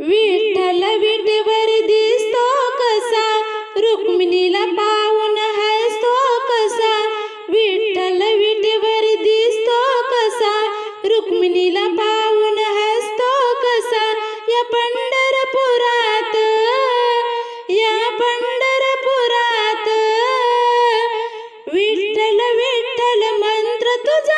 विठ्ठल विटेवर दिसतो कसा? रुक्मिणीला पाहून हसतो कसा? विठ्ठल विटेवर दिसतो कसा? रुक्मिणीला पाहून हसतो कसा? या पंढरपुरात या पंढरपुरात. विठ्ठल विठ्ठल मंत्र तुझा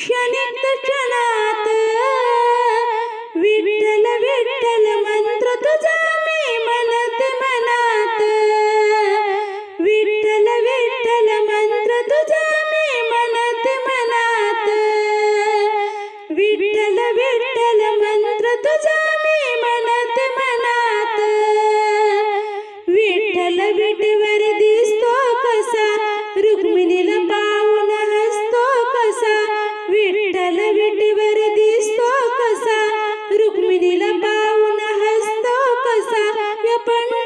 善念的刹那。பண